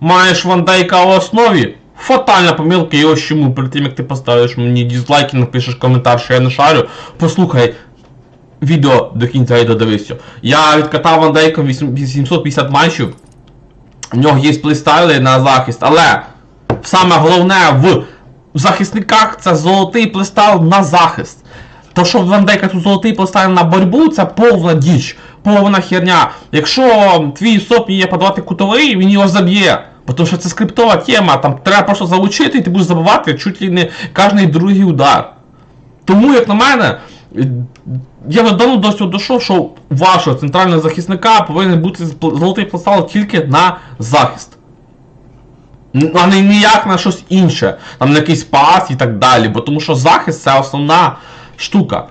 маєш вандайка в основі. Фатальна помилка, і ось чому перед тим як ти поставиш мені дізлайки, напишеш коментар, що я не шарю. Послухай відео до кінця і додивися. Я відкатав вандайком 850 матчів. В нього є плейстайли на захист, але саме головне в захисниках це золотий плейстайл на захист. То, що в Вандейка тут золотий плейстайл на боротьбу, це повна діч, повна херня. Якщо твій соп є подавати кутовий, він його заб'є. Тому що це скриптова тема, там треба просто залучити і ти будеш забивати чуть ли не кожний другий удар. Тому, як на мене, я давно до цього дійшов, що вашого центрального захисника повинен бути золотий пластал тільки на захист. А не ніяк на щось інше, там на якийсь пас і так далі. Бо тому що захист це основна штука.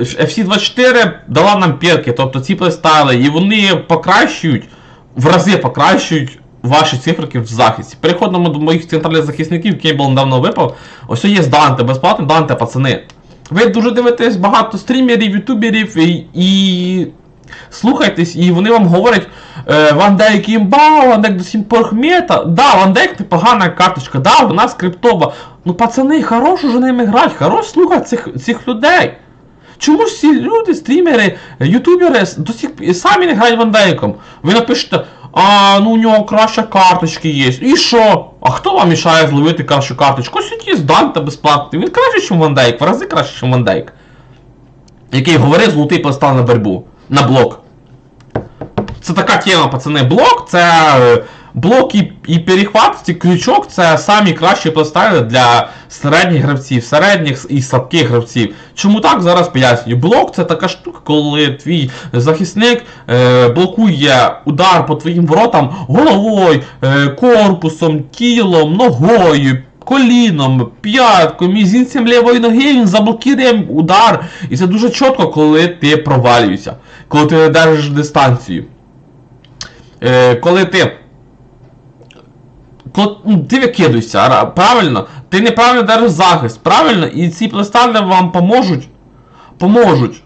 Ф- FC24 дала нам перки, тобто ці плейстайли, і вони покращують, в рази покращують ваші циферки в захисті. Переходимо до моїх центральних захисників, Кейбл недавно випав. Ось є з Данте, безплатно Данте, пацани. Ви дуже дивитесь багато стрімерів, ютуберів і, і слухайтесь, і вони вам говорять е, Ван Дейк імба, Ван Дейк до сим пор мета. Да, Ван Дейк непогана карточка, да, вона скриптова. Ну, пацани, хорош уже ними грати, хорош слухати цих, цих людей. Чому ж всі люди, стрімери, ютубери до сих самі не грають Ван Дейком? Ви напишете, а ну у нього краща карточки є. І що? А хто вам мішає зловити кращу карточку? Ось якийсь Данте безплатний. Він краще, ніж Ван Дейк, в рази краще, ніж Ван Дейк. Який говорив золотий постав на борьбу. На блок. Це така тема, пацани. Блок це е, блок і, і перехват, ці крючок це самі кращі плейстайли для середніх гравців, середніх і слабких гравців. Чому так? Зараз пояснюю. Блок це така штука, коли твій захисник е, блокує удар по твоїм воротам головою, е, корпусом, тілом, ногою. Коліном, п'яткою, мізинцем лівої ноги він заблокує удар. І це дуже чітко, коли ти провалюєшся, коли ти держиш дистанцію. Е, коли ти. Ну, ти викидуєшся, ра- правильно, ти неправильно держиш захист, правильно, і ці плейстайли вам поможуть. Поможуть.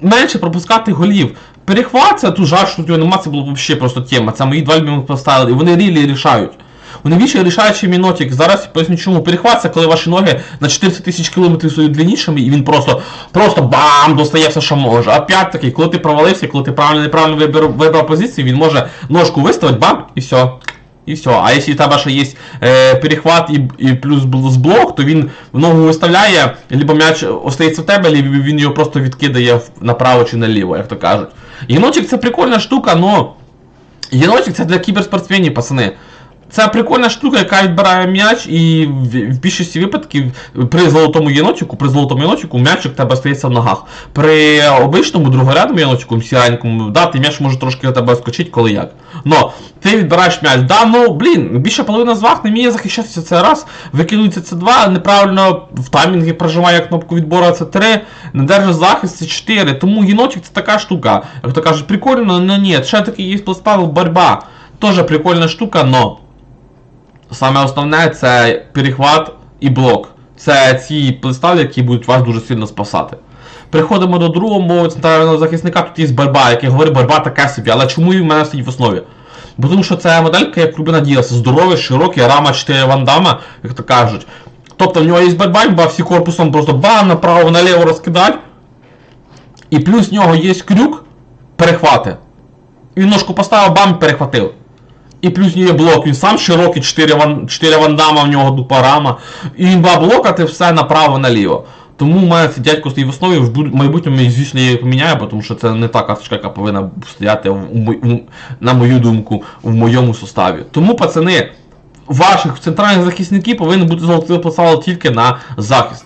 Менше пропускати голів. Перехват це ту жаль, що у нього нема, це було взагалі просто тема. Це мої два любимих поставили, і вони рілі рішають. Вони більше рішають, ніж мінотик. Зараз я поясню чому. Перехват коли ваші ноги на 400 тисяч кілометрів стають длиннішими, і він просто, просто бам, достає все, що може. Опять таки, коли ти провалився, коли ти правильно неправильно вибрав, вибрав позицію, він може ножку виставити, бам, і все. І все. А якщо там ще є е, перехват і, і плюс з то він ногу виставляє, либо м'яч остається в тебе, либо він його просто відкидає направо чи наліво, як то кажуть. Єночик це прикольна штука, но єночик це для кіберспортсменів, пацани. Це прикольна штука, яка відбирає м'яч, і в, більшості випадків при золотому єнотику, при золотому єнотику м'ячик тебе стається в ногах. При обичному другорядному єнотику, сіренькому, да, ти м'яч може трошки тебе скочити, коли як. Но ти відбираєш м'яч. Да, ну блін, більше половина з вас не вміє захищатися це раз, викидується це два, неправильно в таймінги прожимає кнопку відбору це 3, не держить захист це 4. Тому єнотик це така штука. Як то кажуть, прикольно, але ні. Ще таки є пластал борьба. Тоже прикольна штука, но. Саме основне це перехват і блок. Це ці плейстайли, які будуть вас дуже сильно спасати. Переходимо до другого центрального захисника, тут є борьба, який говорить, борьба така собі, але чому він в мене стоїть в основі? Бо тому що це моделька, як Рубіна Діаса, здоровий, широкий, рама 4 вандама, як то кажуть. Тобто в нього є борьба, він всі корпусом просто бам, направо, наліво розкидать. І плюс в нього є крюк, перехвати. Він ножку поставив, бам, перехватив. І плюс є блок, він сам широкий, 4, ван, 4 вандама, в нього дупа рама. І він два блока, ти все направо-наліво. Тому у мене цей дядько стоїть в основі, в майбутньому, звісно, я її поміняю, тому що це не та карточка, яка повинна стояти, в, в- на мою думку, в моєму составі. Тому, пацани, ваших центральних захисників повинен бути золотий посал тільки на захист.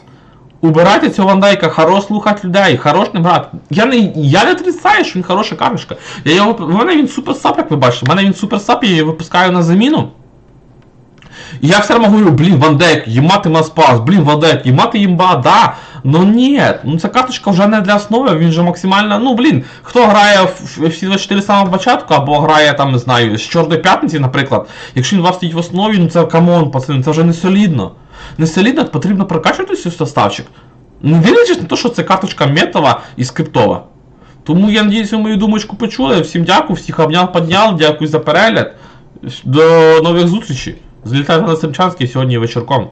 Убирайте цього вандайка, хорош слухати людей, хорош брат. Я не, я не отрицаю, що він хороша карточка. Я його, в мене він супер сап, як ви бачите, в мене він супер сап, я її випускаю на заміну. І я все одно говорю, блін, Вандек, їмати на спас, блін, Вандек, їмати їмба, да. Ну ні, ну ця карточка вже не для основи, він же максимально, ну блін, хто грає в всі 24 самого початку, або грає там, не знаю, з Чорної п'ятниці, наприклад, якщо він вас стоїть в основі, ну це камон, пацани, це вже не солідно. Не солідно, потрібно прокачувати цей составчик. Не дивлячись на те, що це карточка метова і скриптова. Тому я надіюсь, ви мою думочку почули. Всім дякую, всіх обняв, підняв, дякую за перегляд. До нових зустрічей. Злітайте на Семчанський сьогодні вечірком.